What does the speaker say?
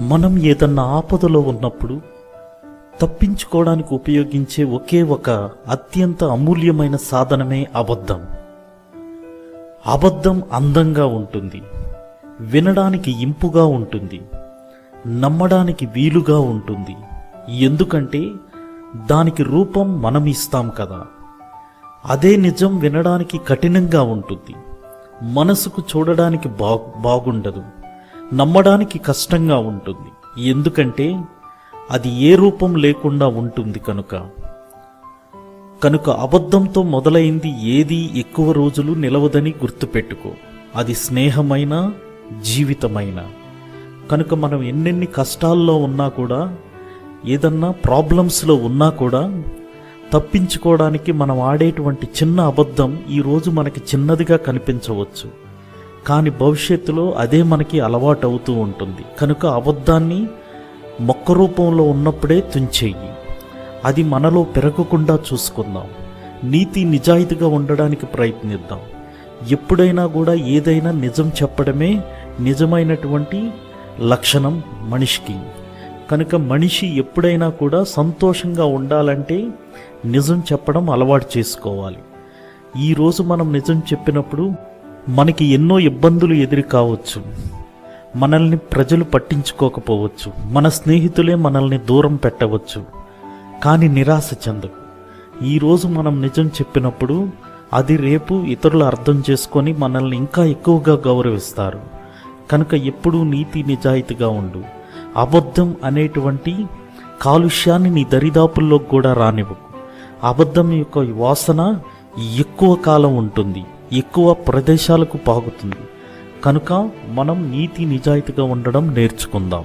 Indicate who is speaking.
Speaker 1: మనం ఏదన్నా ఆపదలో ఉన్నప్పుడు తప్పించుకోవడానికి ఉపయోగించే ఒకే ఒక అత్యంత అమూల్యమైన సాధనమే అబద్ధం. అబద్ధం అందంగా ఉంటుంది వినడానికి ఇంపుగా ఉంటుంది నమ్మడానికి వీలుగా ఉంటుంది. ఎందుకంటే దానికి రూపం మనం ఇస్తాం కదా. అదే నిజం వినడానికి కఠినంగా ఉంటుంది. మనసుకు చూడడానికి బా బాగుండదు. నమ్మడానికి కష్టంగా ఉంటుంది. ఎందుకంటే అది ఏ రూపం లేకుండా ఉంటుంది కనుక. కనుక అబద్ధంతో మొదలైంది ఏది ఎక్కువ రోజులు నిలవదని గుర్తుపెట్టుకో. అది స్నేహమైన జీవితమైన. కనుక మనం ఎన్నెన్ని కష్టాల్లో ఉన్నా కూడా ఏదన్నా ప్రాబ్లమ్స్లో ఉన్నా కూడా తప్పించుకోవడానికి మనం ఆడేటువంటి చిన్న అబద్ధం ఈరోజు మనకి చిన్నదిగా కనిపించవచ్చు. కానీ భవిష్యత్తులో అదే మనకి అలవాటు అవుతూ ఉంటుంది. కనుక అబద్ధాన్ని మొక్క రూపంలో ఉన్నప్పుడే తుంచేయి. అది మనలో పెరగకుండా చూసుకుందాం. నీతి నిజాయితీగా ఉండడానికి ప్రయత్నిద్దాం. ఎప్పుడైనా కూడా ఏదైనా నిజం చెప్పడమే నిజమైనటువంటి లక్షణం మనిషికి. కనుక మనిషి ఎప్పుడైనా కూడా సంతోషంగా ఉండాలంటే నిజం చెప్పడం అలవాటు చేసుకోవాలి. ఈరోజు మనం నిజం చెప్పినప్పుడు మనకి ఎన్నో ఇబ్బందులు ఎదురు కావచ్చు. మనల్ని ప్రజలు పట్టించుకోకపోవచ్చు. మన స్నేహితులే మనల్ని దూరం పెట్టవచ్చు. కానీ నిరాశ చెందకు ఈరోజు మనం నిజం చెప్పినప్పుడు అది రేపు ఇతరులు అర్థం చేసుకొని మనల్ని ఇంకా ఎక్కువగా గౌరవిస్తారు. కనుక ఎప్పుడూ నీతి నిజాయితీగా ఉండు. అబద్ధం అనేటువంటి కాలుష్యాన్ని నీ దరిదాపుల్లోకి కూడా రానివ్వకు. అబద్ధం యొక్క వాసన ఎక్కువ కాలం ఉంటుంది. ఎక్కువ ప్రదేశాలకు పాకుతుంది. కనుక మనం నీతి నిజాయితీగా ఉండడం నేర్చుకుందాం.